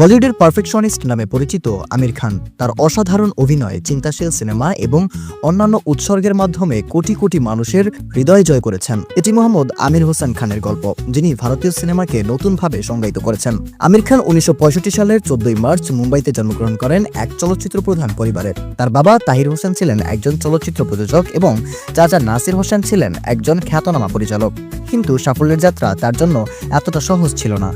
বলিউডের পারফেকশনিস্ট নামে পরিচিত আমির খান। তার অসাধারণ অভিনয়, চিন্তাশীল সিনেমা এবং অন্যান্য উৎসর্গের মাধ্যমে কোটি কোটি মানুষের হৃদয় জয় করেছেন। এটি মোহাম্মদ আমির হোসেন খানের গল্প, যিনি ভারতীয় সিনেমাকে নতুনভাবে সংজ্ঞায়িত করেছেন। আমির খান উনিশশো পঁয়ষট্টি সালের চোদ্দই মার্চ মুম্বাইতে জন্মগ্রহণ করেন এক চলচ্চিত্র প্রধান পরিবারে। তার বাবা তাহির হোসেন ছিলেন একজন চলচ্চিত্র প্রযোজক এবং চাচা নাসির হোসেন ছিলেন একজন খ্যাতনামা পরিচালক। কিন্তু সাফল্যের যাত্রা তার জন্য এতটা সহজ ছিল না।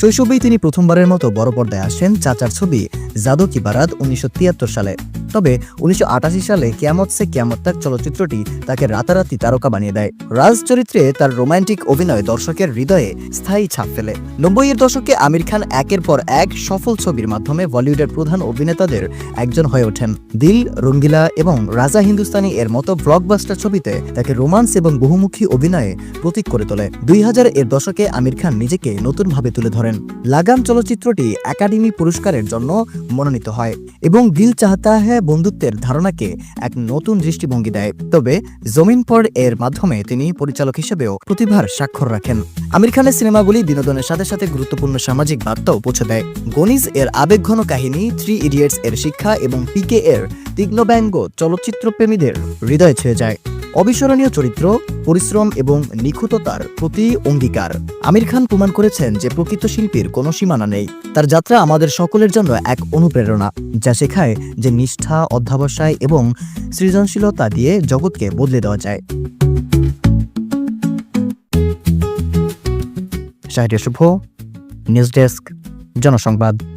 শৈশবেই তিনি প্রথমবারের মতো বড় পর্দায় আসেন। চাচার ছবি জাদু কি বারাত উনিশশো তিয়াত্তর সালে। তবে উনিশশো আটাশি সালে কেয়ামত সে কেয়ামত তাক চলচ্চিত্রটি তাকে রাতারাতি তারকা বানিয়ে দেয়। রাজ চরিত্রে তার রোমান্টিক অভিনয় দর্শকের হৃদয়ে স্থায়ী ছাপ ফেলে। নব্বইয়ের দশকে আমির খান একের পর এক সফল ছবির মাধ্যমে বলিউডের প্রধান অভিনেতাদের একজন হয়ে ওঠেন। দিল, রঙ্গিলা এবং রাজা হিন্দুস্তানি এর মতো ব্লকবাস্টার ছবিতে তাকে রোমান্স এবং বহুমুখী অভিনয়ে প্রতীক করে তোলে। দুই হাজার এর দশকে আমির খান নিজেকে নতুনভাবে তুলে ধরেন। লাগাম চলচ্চিত্রটি একাডেমি পুরস্কারের জন্য মনোনীত হয় এবং দিল চাহতা হ্যায় বন্ধুত্বের ধারণাকে এক নতুন দৃষ্টিভঙ্গি দেয়। তবে জমিন পর এর মাধ্যমে তিনি পরিচালক হিসেবেও প্রতিভার স্বাক্ষর রাখেন। আমির খানের সিনেমাগুলি বিনোদনের সাথে সাথে গুরুত্বপূর্ণ সামাজিক বার্তাও পৌঁছে দেয়। গণিজ এর আবেগঘন কাহিনী, থ্রি ইডিয়েটস এর শিক্ষা এবং পিকে এর তীক্ষ্ণ ব্যঙ্গ চলচ্চিত্র প্রেমীদের হৃদয় ছুঁয়ে যায়। অবিস্মরণীয় চরিত্র, পরিশ্রম এবং নিখুঁততার প্রতি অঙ্গীকার। আমির খান প্রমাণ করেছেন যে প্রকৃত শিল্পীর কোনো সীমানা নেই। তার যাত্রা আমাদের সকলের জন্য এক অনুপ্রেরণা, যা শেখায় যে নিষ্ঠা, অধ্যাবসায় এবং সৃজনশীলতা দিয়ে জগৎকে বদলে দেওয়া যায়। শুভ নিউজ ডেস্ক, জনসংবাদ।